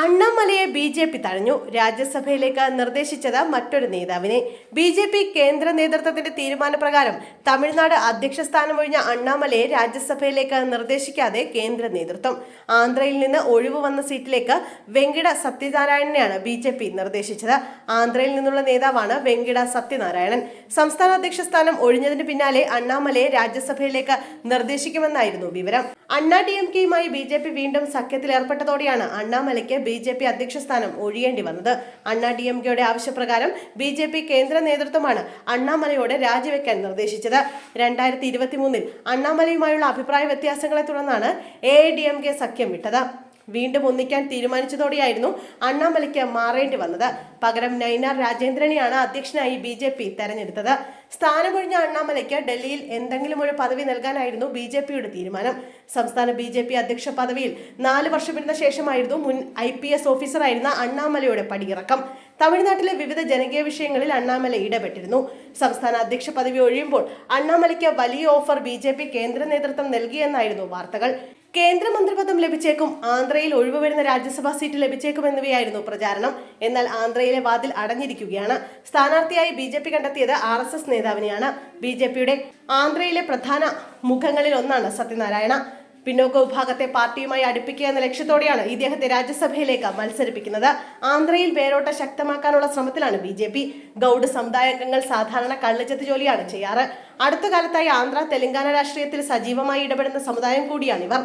അണ്ണാമലയെ B J P തഴഞ്ഞു. രാജ്യസഭയിലേക്ക് നിർദ്ദേശിച്ചത് മറ്റൊരു നേതാവിനെ. ബി ജെ പി കേന്ദ്ര നേതൃത്വത്തിന്റെ തീരുമാനപ്രകാരം തമിഴ്നാട് അധ്യക്ഷ സ്ഥാനം ഒഴിഞ്ഞ അണ്ണാമലയെ രാജ്യസഭയിലേക്ക് നിർദ്ദേശിക്കാതെ കേന്ദ്ര നേതൃത്വം. ആന്ധ്രയിൽ നിന്ന് ഒഴിവ് വന്ന സീറ്റിലേക്ക് വെങ്കിട സത്യനാരായണനെയാണ് ബി ജെ പി നിർദ്ദേശിച്ചത്. ആന്ധ്രയിൽ നിന്നുള്ള നേതാവാണ് വെങ്കിട സത്യനാരായണൻ. സംസ്ഥാന അധ്യക്ഷ സ്ഥാനം ഒഴിഞ്ഞതിന് പിന്നാലെ അണ്ണാമലയെ രാജ്യസഭയിലേക്ക് നിർദ്ദേശിക്കുമെന്നായിരുന്നു വിവരം. അണ്ണാ ഡി എം കെയുമായി ബി ജെ പി വീണ്ടും സഖ്യത്തിലേർപ്പെട്ടതോടെയാണ് അണ്ണാമലയ്ക്ക് ബി ജെ പി അധ്യക്ഷ സ്ഥാനം ഒഴിയേണ്ടി വന്നത്. അണ്ണാ ഡി എം കെയുടെ ആവശ്യപ്രകാരം ബി ജെ പി കേന്ദ്ര നേതൃത്വമാണ് അണ്ണാമലയോട് രാജിവെക്കാൻ നിർദ്ദേശിച്ചത്. രണ്ടായിരത്തി ഇരുപത്തി മൂന്നിൽ അണ്ണാമലയുമായുള്ള അഭിപ്രായ വ്യത്യാസങ്ങളെ തുടർന്നാണ് എ ഡി എം കെ സഖ്യം വിട്ടത്. വീണ്ടും ഒന്നിക്കാൻ തീരുമാനിച്ചതോടെയായിരുന്നു അണ്ണാമലയ്ക്ക് മാറേണ്ടി വന്നത്. പകരം നൈനാർ രാജേന്ദ്രനെയാണ് അധ്യക്ഷനായി ബി ജെ പി തെരഞ്ഞെടുത്തത്. സ്ഥാനമൊഴിഞ്ഞ അണ്ണാമലയ്ക്ക് ഡൽഹിയിൽ എന്തെങ്കിലും ഒരു പദവി നൽകാനായിരുന്നു ബി ജെ പിയുടെ തീരുമാനം. സംസ്ഥാന ബി ജെ പി അധ്യക്ഷ പദവിയിൽ നാല് വർഷം വർഷമിരുന്ന ശേഷമായിരുന്നു മുൻ ഐ പി എസ് ഓഫീസറായിരുന്ന അണ്ണാമലയുടെ പടിയിറക്കം. തമിഴ്നാട്ടിലെ വിവിധ ജനകീയ വിഷയങ്ങളിൽ അണ്ണാമല ഇടപെട്ടിരുന്നു. സംസ്ഥാന അധ്യക്ഷ പദവി ഒഴിയുമ്പോൾ അണ്ണാമലയ്ക്ക് വലിയ ഓഫർ ബി കേന്ദ്ര നേതൃത്വം നൽകിയെന്നായിരുന്നു വാർത്തകൾ. കേന്ദ്രമന്ത്രിപദം ലഭിച്ചേക്കും ആന്ധ്രയിൽ ഒഴിവ് വരുന്ന രാജ്യസഭാ സീറ്റ് ലഭിച്ചേക്കും എന്നിവയായിരുന്നു പ്രചാരണം. എന്നാൽ ആന്ധ്രയിലെ വാതിൽ അടഞ്ഞിരിക്കുകയാണ്. സ്ഥാനാർത്ഥിയായി ബി ജെ പി കണ്ടെത്തിയത് ആർ എസ് എസ് നേതാവിനെയാണ്. ബി ജെ പിയുടെ ആന്ധ്രയിലെ പ്രധാന മുഖങ്ങളിൽ ഒന്നാണ് സത്യനാരായണ. പിന്നോക്ക വിഭാഗത്തെ പാർട്ടിയുമായി അടുപ്പിക്കുക എന്ന ലക്ഷ്യത്തോടെയാണ് ഇദ്ദേഹത്തെ രാജ്യസഭയിലേക്ക് മത്സരിപ്പിക്കുന്നത്. ആന്ധ്രയിൽ വേരോട്ട ശക്തമാക്കാനുള്ള ശ്രമത്തിലാണ് ബി ജെ പി. ഗൗഡ് സമുദായാംഗങ്ങൾ സാധാരണ കള്ളിച്ചത്ത് ജോലിയാണ് ചെയ്യാറ്. അടുത്ത കാലത്തായി ആന്ധ്ര തെലങ്കാന രാഷ്ട്രീയത്തിൽ സജീവമായി ഇടപെടുന്ന സമുദായം കൂടിയാണിവർ.